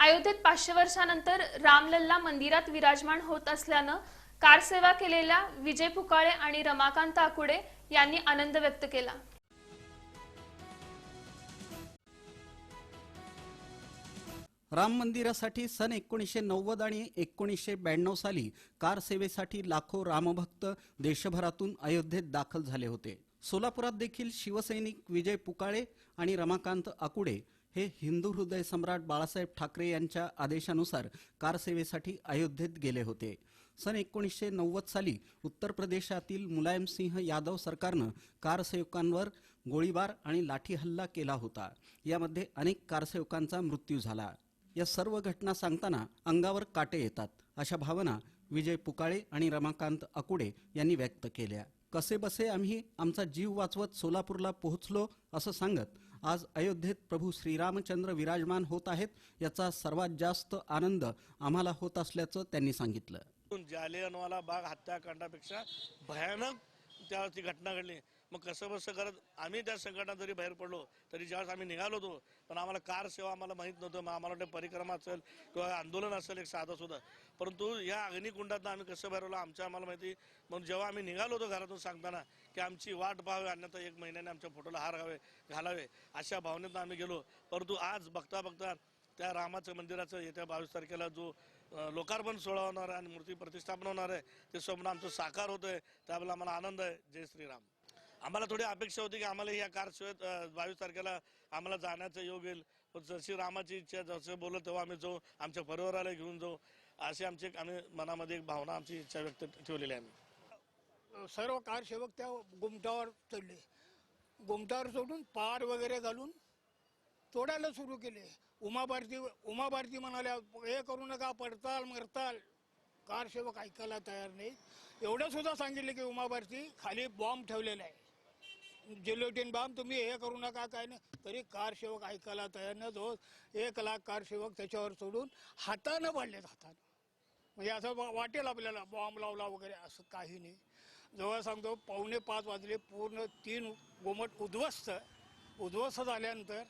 अयोध्येत पाचशे वर्षानंतर रामलल्ला मंदिरात विराजमान होत असल्यानं कारसेवा केलेल्या विजय पुकाळे आणि रमाकांत आकुडे यांनी आनंद व्यक्त केला. राम मंदिरासाठी सन एकोणीसशे नव्वद आणि एकोणीसशे ब्याण्णव साली कार सेवेसाठी लाखो रामभक्त देशभरातून अयोध्येत दाखल झाले होते. सोलापुरात देखील शिवसैनिक विजय पुकाळे आणि रमाकांत आकुडे हे हिंदू हृदय सम्राट बाळासाहेब ठाकरे यांच्या आदेशानुसार कार सेवेसाठी अयोध्येत गेले होते. सन एकोणीसशे नव्वद साली उत्तर प्रदेशातील मुलायमसिंह यादव सरकारनं कारसेवकांवर गोळीबार आणि लाठी हल्ला केला होता. यामध्ये अनेक कारसेवकांचा मृत्यू झाला. या सर्व घटना सांगताना अंगावर काटे येतात अशा भावना विजय पुकाळे आणि रमाकांत अकुडे यांनी व्यक्त केल्या. कसे बसे आम्ही आमचा जीव वाचवत सोलापूरला पोहोचलो असं सांगत आज अयोध्येत प्रभू श्रीरामचंद्र विराजमान होत आहेत याचा सर्वात जास्त आनंद आम्हाला होत असल्याचं त्यांनी सांगितलं. जालियनवाला बाग हत्याकांडापेक्षा भयानक त्याची घटना घडली. मग कसं बसं करत आम्ही त्या संकटात जरी बाहेर पडलो तरी ज्यावेळेस आम्ही निघालो होतो पण आम्हाला कार सेवा आम्हाला माहीत नव्हतं. मग आम्हाला वाटतं परिक्रमा असेल किंवा आंदोलन असेल एक साधं सुद्धा परंतु या अग्निकुंडात आम्ही कसं बाहेर आलो आमच्या आम्हाला माहिती. मग जेव्हा आम्ही निघालो होतो घरातून सांगताना की आमची वाट पाहावी अन्यथा एक महिन्याने आमच्या फोटोला हार घावे घालावे अशा भावनेतनं आम्ही गेलो. परंतु आज बघता बघता त्या रामाचं मंदिराचं येत्या बावीस तारखेला जो लोकार्पण सोहळा होणार आहे आणि मूर्ती प्रतिष्ठापन होणार आहे ते स्वप्न आमचं साकार होतं आहे त्यावेळेला आम्हाला आनंद आहे. जय श्रीराम. आम्हाला थोडी अपेक्षा होती की आम्हाला या कारशिवाय बावीस तारखेला आम्हाला जाण्याचं योग येईल. पण जशी रामाची इच्छा जसं बोललं तेव्हा आम्ही जाऊ आमच्या परिवाराला घेऊन जाऊ अशी आमची एक आम्ही मनामध्ये एक भावना आमची इच्छा व्यक्त ठेवलेली आहे आम्ही. सर्व कारसेवक त्या गुमटावर चढले. गुमटावर चढून पार वगैरे घालून तोडायला सुरू केले. उमाभारती उमाभारती म्हणाल्या हे करू नका पडताल मरताल. कारसेवक ऐकायला तयार नाही एवढं सुद्धा सांगितलं की उमाभारती खाली बॉम्ब ठेवलेला आहे. जिलोटीन बाम तुम्ही हे करू नका काय नाही. तरी कारसेवक ऐकायला तयार न जो एक लाख कारसेवक त्याच्यावर सोडून हातानं पडलेत हातानं म्हणजे असं वा- वाटेल आपल्याला बॉम्ब लावला वगैरे असं काही नाही. जवळ सांगतो पावणे पाच वाजले पूर्ण तीन गोमट उद्ध्वस्त. उद्ध्वस्त झाल्यानंतर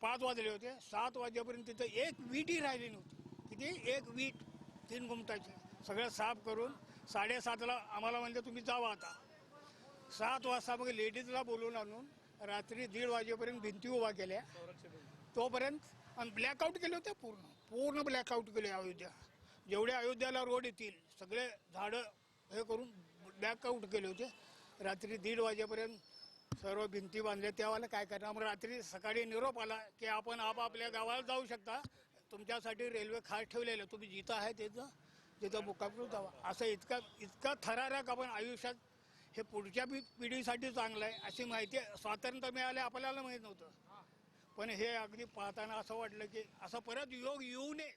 पाच वाजले होते सात वाजेपर्यंत तिथं एक वीटही राहिली नव्हती. किती? एक वीट तीन गुमटाची. सगळं साफ करून साडेसातला आम्हाला म्हणजे तुम्ही जावा आता. सात वाजता मग लेडीजला बोलवून आणून रात्री दीड वाजेपर्यंत भिंती उभा केल्या. तोपर्यंत आणि ब्लॅकआउट केले होते पूर्ण. पूर्ण ब्लॅकआउट केले अयोध्या. जेवढे अयोध्याला रोड येतील सगळे झाडं हे करून ब्लॅकआउट केले होते. रात्री दीड वाजेपर्यंत सर्व भिंती बांधल्या. त्यावाला काय करणार? मग रात्री सकाळी निरोप आला की आपण आपापल्या गावाला जाऊ शकता. तुमच्यासाठी रेल्वे खास ठेवलेलं तुम्ही जिथं आहे तिथं तिथं मुक्काम जावा. असं इतका इतका थरारक आपण आयुष्यात हे पुढच्या पि पिढीसाठी चांगलं आहे अशी माहिती स्वातंत्र्य मिळाले आपल्याला माहीत नव्हतं. पण हे अगदी पाहताना असं वाटलं की असं परत योग येऊ नये.